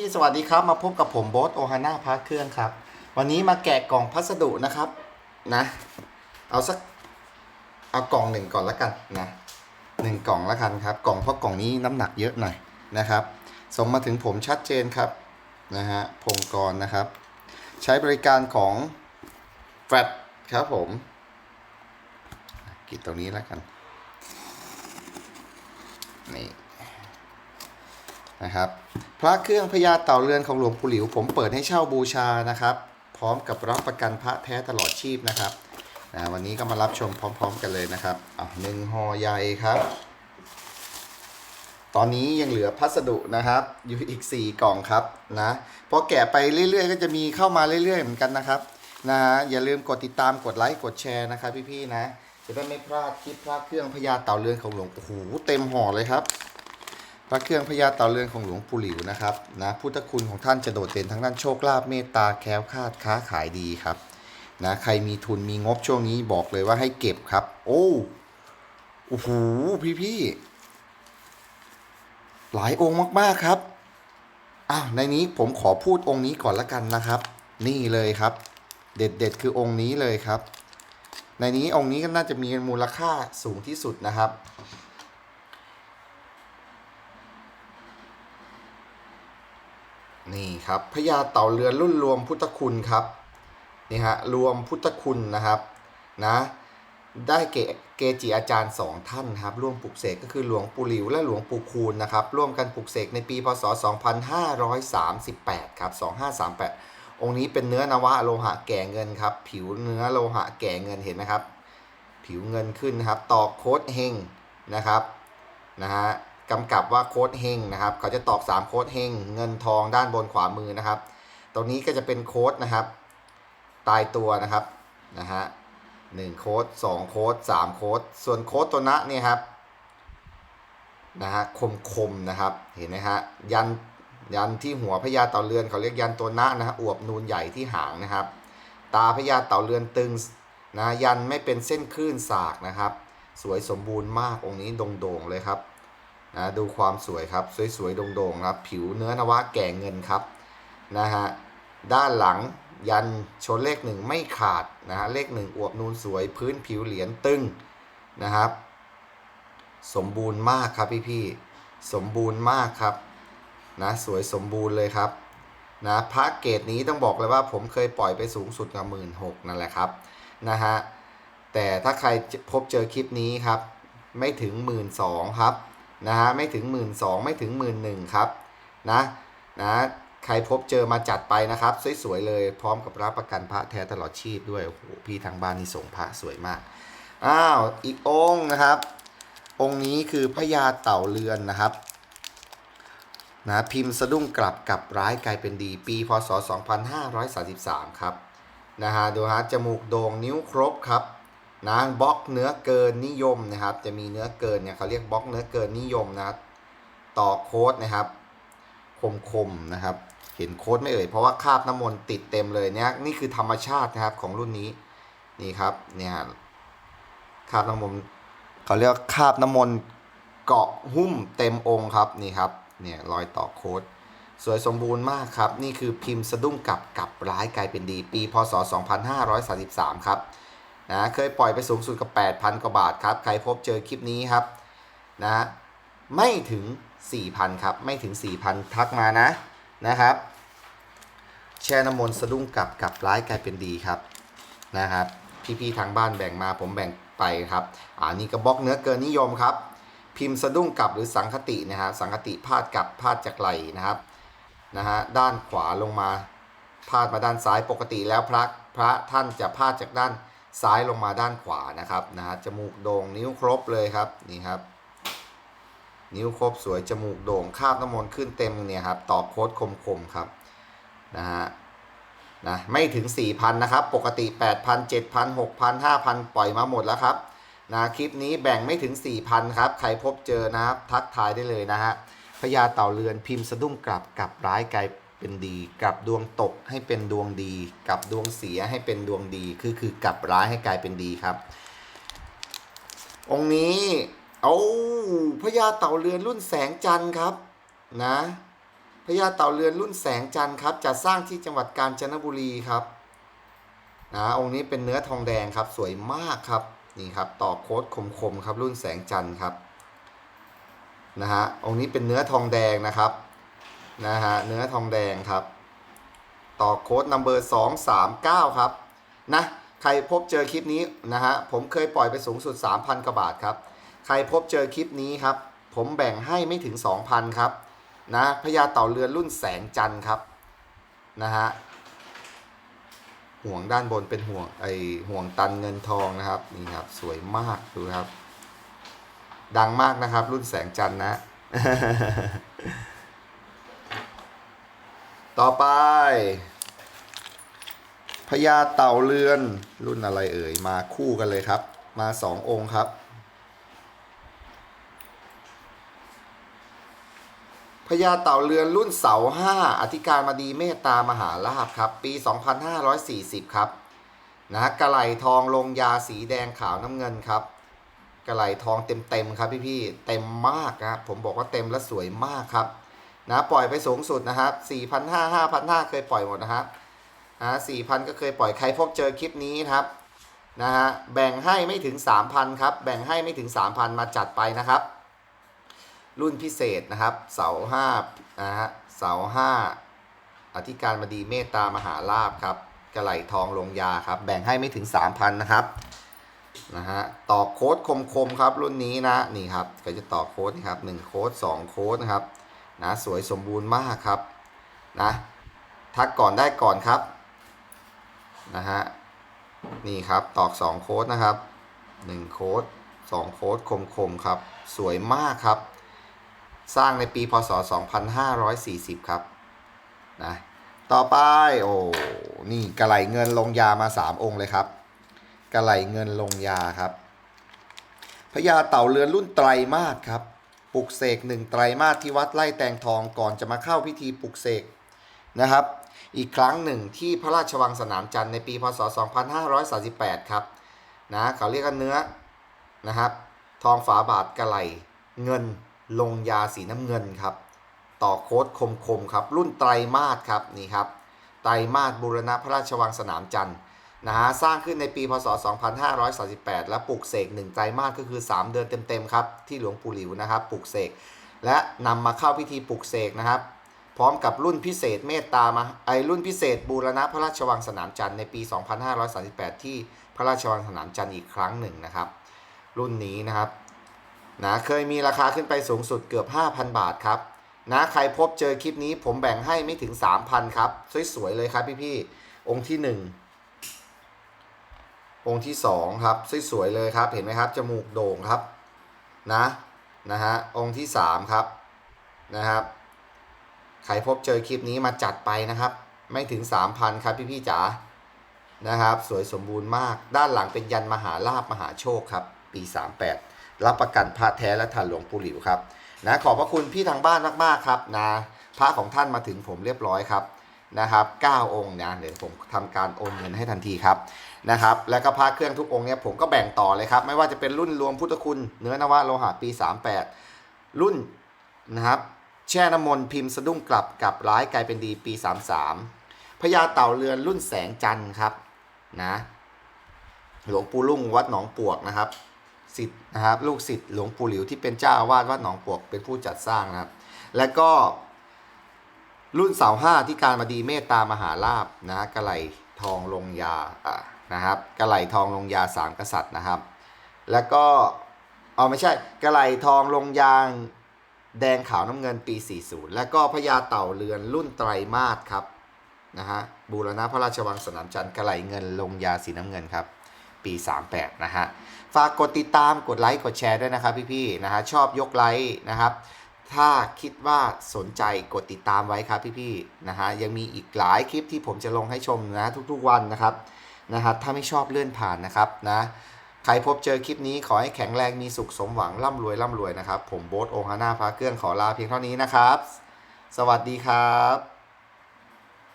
พี่สวัสดีครับมาพบกับผมโบสโอฮาน่าพาเครื่องครับ วันนี้มาแกะกล่องพัสดุนะครับนะ เอาสักเอากล่องหนึ่งก่อนละกันนะหนึ่งกล่องละกันครับ กล่องเพราะกล่องนี้น้ำหนักเยอะหน่อยนะครับส่งมาถึงผมชัดเจนครับนะฮะพงกรนะครับ ใช้บริการของแฟลครับผมกิดตรงนี้ล้วกันนี่ นะครับพระเครื่องพญาเต่าเรือนของหลวงปู่หลิว ผมเปิดให้เช่าบูชานะครับ พร้อมกับรับประกันพระแท้ตลอดชีพนะครับนะวันนี้ก็มารับชมพร้อม ๆ กันเลยนะครับอะหนึ่งห่อใหญ่ครับ ตอนนี้ยังเหลือพัสดุนะครับ อยู่อีก 4 กล่องครับนะพอแกะไปเรื่อยๆ ก็จะมีเข้ามาเรื่อยๆเหมือนกันนะครับนะฮะอย่าลืมกดติดตามกดไลค์กดแชร์นะครับพี่ๆนะจะได้ไม่พลาดคลิปพระเครื่องพญาเต่าเรือนของหลวงโอ้โหเต็มห่อเลยครับ พระเครื่องพญาเต่าเรือนของหลวงปู่หลิวนะครับนะพุทธคุณของท่านจะโดดเด่นทั้งด้านโชคลาภเมตตาแคล้วคลาดค้าขายดีครับนะใครมีทุนมีงบช่วงนี้บอกเลยว่าให้เก็บครับ โอ้โอ้โหพี่พี่ๆหลายองค์มากๆครับอ้าวในนี้ผมขอพูดองค์นี้ก่อนละกันนะครับ นี่เลยครับ เด็ดๆคือองค์นี้เลยครับ ในนี้องค์นี้ก็น่าจะมีมูลค่าสูงที่สุดนะครับ นี่ ครับพญาเต่าเรือนรุ่นรวมพุทธคุณครับนี่ฮะรวมพุทธคุณนะครับนะได้เกเกจิอาจารย์สองท่านครับร่วมปลุกเสกก็คือหลวงปู่หลิวและหลวงปู่คูณนะครับร่วมกันปลุกเสกในปีพศ 2538 ครับ 2538 องค์นี้เป็นเนื้อนวะโลหะแก่เงินครับ ผิวเนื้อโลหะแก่เงินเห็นไหมครับ ผิวเงินขึ้นนะครับตอกโคดเฮงนะครับนะฮะ กำกับว่าโค้ดเฮงนะครับ เขาจะตอก3โค้ดเฮงเงินทองด้านบนขวามือนะครับ ตรงนี้ก็จะเป็นโค้ดนะครับ ตายตัวนะครับนะฮะหนึ่งโค้ดสองโค้ดสามโค้ดส่วนโค้ดตัวนะเนี่ยครับนะฮะคมคมนะครับเห็นไหมฮะยันยันที่หัวพญาเต่าเรือนเขาเรียกยันตัวนะนะฮะอวบนูนใหญ่ที่หางนะครับ ตาพญาเต่าเรือนตึงนะยันไม่เป็นเส้นคลื่นสากนะครับ สวยสมบูรณ์มากองค์นี้โด่งๆเลยครับ นะดูความสวยครับ สวยๆโด่งๆครับ ผิวเนื้อนวะแก่เงินครับนะฮะด้านหลังยันชนเลขหนึ่งไม่ขาดนะฮะเลขหนึ่งอวบนูนสวยพื้นผิวเหรียญตึงนะครับ สมบูรณ์มากครับพี่ๆสมบูรณ์มากครับนะสวยสมบูรณ์เลยครับนะพระเกตนี้ต้องบอกเลยว่าผมเคยปล่อยไปสูงสุดกับหมื่นหกนั่นแหละครับนะฮะแต่ถ้าใครพบเจอคลิปนี้ครับ ไม่ถึงหมื่นสองครับ นะฮะไม่ถึงหมื่นสองไม่ถึงหมื่นหนึ่งครับนะนะใครพบเจอมาจัดไปนะครับ สวย ๆ เลยพร้อมกับรับประกันพระแท้ตลอดชีพด้วยโอ้โหพี่ทางบ้านนี่ส่งพระสวยมากอ้าวอีกองค์นะครับ องค์นี้คือพญาเต่าเรือนนะครับนะพิมพ์สะดุ้งกลับกับร้ายกลายเป็นดีปีพศ 2533 ครับนะฮะดูฮะจมูกโด่งนิ้วครบครับ นะบล็อกเนื้อเกินนิยมนะครับ จะมีเนื้อเกินเนี่ยเขาเรียกบล็อกเนื้อเกินนิยมนะครับต่อโค้ดนะครับคมคมๆนะครับ เห็นโค้ดไม่เอ่ยเพราะว่าคาบน้ำมนต์ติดเต็มเลยเนี่ยนี่คือธรรมชาตินะครับของรุ่นนี้นี่ครับเนี่ยคาบน้ำมนต์เขาเรียกคาบน้ำมนต์เกาะหุ้มเต็มองค์ครับนี่ครับเนี่ยรอยต่อโค้ดสวยสมบูรณ์มากครับ นี่คือพิมพ์สะดุ้งกลับกลับร้ายกลายเป็นดี ปีพศ 2533 ครับ นะเคยปล่อยไปสูงสุดกับ 8,000 กว่าบาทครับ ใครพบเจอคลิปนี้ครับนะไม่ถึง 4,000 ครับ ไม่ถึง 4,000 ทักมานะนะครับ แช่น้ำมนต์สะดุ้งกลับกลับร้ายกลายเป็นดีครับนะครับ พี่ๆทางบ้านแบ่งมาผมแบ่งไปครับอ่านี่กระบอกเนื้อเกินนิยมครับ พิมพ์สะดุ้งกลับหรือสังคตินะฮะสังคติพาดกลับพาดจากไหลนะครับนะฮะด้านขวาลงมาพาดมาด้านซ้ายปกติแล้วพระพระท่านจะพาดจากด้าน ซ้ายลงมาด้านขวานะครับนะฮะจมูกโด่งนิ้วครบเลยครับนี่ครับ นิ้วครบสวยจมูกโด่งคาบน้ำมนต์ขึ้นเต็มเนี่ยครับตอบโค้ดคมๆครับนะฮะนะไม่ถึง 4,000 นะครับ ปกติ 8,000 7,000 6,000 5,000 ปล่อยมาหมดแล้วครับนะคลิปนี้แบ่งไม่ถึง 4,000 ครับ ใครพบเจอนะครับ ทักทายได้เลยนะฮะพญาเต่าเรือนพิมพ์สะดุ้งกลับกลับร้ายกลาย เป็นดี กลับดวงตกให้เป็นดวงดี กลับดวงเสียให้เป็นดวงดี คือคือกลับร้ายให้กลายเป็นดีครับ องค์นี้ เอาพญาเต่าเรือนรุ่นแสงจันทร์ครับนะพญาเต่าเรือนรุ่นแสงจันทร์ครับจะสร้างที่จังหวัดกาญจนบุรีครับนะองค์นี้เป็นเนื้อทองแดงครับสวยมากครับนี่ครับต่อโค้ดคมๆครับรุ่นแสงจันทร์ครับนะฮะองค์นี้เป็นเนื้อทองแดงนะครับ นะฮะเนื้อทองแดงครับ ต่อโค้ดนัมเบอร์สองสามเก้าครับนะใครพบเจอคลิปนี้นะฮะผมเคยปล่อยไปสูงสุด 3,000กว่าบาทครับ ใครพบเจอคลิปนี้ครับ ผมแบ่งให้ไม่ถึง 2,000 ครับนะพญาเต่าเรือนรุ่นแสงจันทร์ครับนะฮะห่วงด้านบนเป็นห่วงไอห่วงตันเงินทองนะครับนี่ครับสวยมากดูครับ ดังมากนะครับ รุ่นแสงจันทร์นะ ต่อไป พญาเต่าเรือนรุ่นอะไรเอ่ย มาคู่กันเลยครับ มาสององค์ครับ พญาเต่าเรือนรุ่นเสาห้าอธิการบดีเมตตามหาลาภครับ ปี 2540 ครับนะกระไหลทองลงยาสีแดงขาวน้ำเงินครับกระไหลทองเต็มๆครับพี่ๆเต็มมากนะครับผมบอกว่าเต็มและสวยมากครับ นะปล่อยไปสูงสุดนะครับ4,500 5,500 เคยปล่อยหมดนะครับนะ4,000 ก็เคยปล่อยใครพบเจอคลิปนี้ครับนะฮะแบ่งให้ไม่ถึง 3,000 ครับ แบ่งให้ไม่ถึง 3,000 มาจัดไปนะครับ รุ่นพิเศษนะครับ เสาห้านะฮะเสาห้าอธิการบดีเมตตามหาลาภครับกระไหลทองลงยาครับ แบ่งให้ไม่ถึง 3,000 นะครับนะฮะต่อโค้ดคมๆครับรุ่นนี้นะนี่ครับก็จะต่อโค้ดนะครับ1โค้ด2โค้ดนะครับ นะสวยสมบูรณ์มากครับนะทักก่อนได้ก่อนครับนะฮะนี่ครับตอก 2 โค้ดนะครับ 1 โค้ด2 โค้ดคมๆครับ สวยมากครับ สร้างในปีพศ 2540 ครับนะต่อไปโอ้นี่กระไหลเงินลงยามา 3 องค์เลยครับกระไหลเงินลงยาครับพญาเต่าเรือนรุ่นไตรมาสครับ ปลุกเสกหนึ่งไตรมาสที่วัดไร่แตงทองก่อนจะมาเข้าพิธีปลุกเสกนะครับ อีกครั้งหนึ่งที่พระราชวังสนามจันทร์ในปีพศ 2538 ครับนะเขาเรียกกันเนื้อนะครับ ทองฝาบาทกระไหลเงินลงยาสีน้ำเงินครับ ต่อโค้ดคมๆครับ รุ่นไตรมาสครับนี่ครับไตรมาสบูรณะพระราชวังสนามจันทร์ นะฮะสร้างขึ้นในปีพศ 2538 และปลุกเสกหนึ่งไตรมาสก็คือ 3 เดือนเต็มๆครับที่หลวงปู่หลิวนะครับปลุกเสกและนำมาเข้าพิธีปลุกเสกนะครับ พร้อมกับรุ่นพิเศษเมตตามาไอรุ่นพิเศษบูรณะพระราชวังสนามจันทร์ในปี 2538 ที่พระราชวังสนามจันทร์อีกครั้งหนึ่งนะครับ รุ่นนี้นะครับนะเคยมีราคาขึ้นไปสูงสุดเกือบ 5,000 บาทครับนะใครพบเจอคลิปนี้ผมแบ่งให้ไม่ถึง 3,000 ครับ สวยๆเลยครับพี่ๆองค์ที่ 1 องค์ที่2ครับสวยๆเลยครับ เห็นไหมครับ จมูกโด่งครับ นะ นะฮะ องค์ที่3ครับ นะครับ ใครพบเจอคลิปนี้มาจัดไปนะครับ ไม่ถึง3,000ครับพี่ๆจ๋า นะครับ สวยสมบูรณ์มาก ด้านหลังเป็นยันมหาลาบมหาโชคครับ ปี38รับประกันพระแท้และทันหลวงปู่หลิวครับ นะ ขอบพระคุณพี่ทางบ้านมากๆครับ นะ พระของท่านมาถึงผมเรียบร้อยครับ นะครับ9องค์นะเดี๋ยวผมทำการโอนเงินให้ทันทีครับนะครับ แล้วก็พระเครื่องทุกองค์เนี่ยผมก็แบ่งต่อเลยครับ ไม่ว่าจะเป็นรุ่นรวมพุทธคุณเนื้อนวะโลหะปี 38 รุ่นนะครับแช่น้ำมนต์พิมพ์สะดุ้งกลับกับร้ายกลายเป็นดีปี 33พญาเต่าเรือนรุ่นแสงจันทร์ครับนะหลวงปู่ลุ่งวัดหนองปวกนะครับสิทธิ์นะครับลูกศิษย์หลวงปู่หลิวที่เป็นเจ้าอาวาสวัดหนองปวกเป็นผู้จัดสร้างนะครับ และก็ รุ่นเสาห้าที่การมาดีเมตตามหาลาบนะกระไหลทองลงยาอะนะครับกระไหลทองลงยาสามกษัตริย์นะครับ แล้วก็เอไม่ใช่กระไหลทองลงยางแดงขาวน้ำเงินปี 40 แล้วก็พญาเต่าเรือนรุ่นไตรมาสครับนะฮะบูรณะพระราชวังสนามจันทร์กระไหลเงินลงยาสีน้ำเงินครับ ปี 38 นะฮะฝากกดติดตามกดไลค์กดแชร์ด้วยนะครับพี่ๆนะฮะชอบยกไลค์นะครับ ถ้าคิดว่าสนใจกดติดตามไว้ครับพี่ๆนะฮะยังมีอีกหลายคลิปที่ผมจะลงให้ชมนะทุกๆวันนะครับนะฮะถ้าไม่ชอบเลื่อนผ่านนะครับนะใครพบเจอคลิปนี้ขอให้แข็งแรงมีสุขสมหวังร่ำรวยร่ำรวยนะครับ ผมโบ๊ทโอฮาน่าพาเกื้องขอลาเพียงเท่านี้นะครับ สวัสดีครับ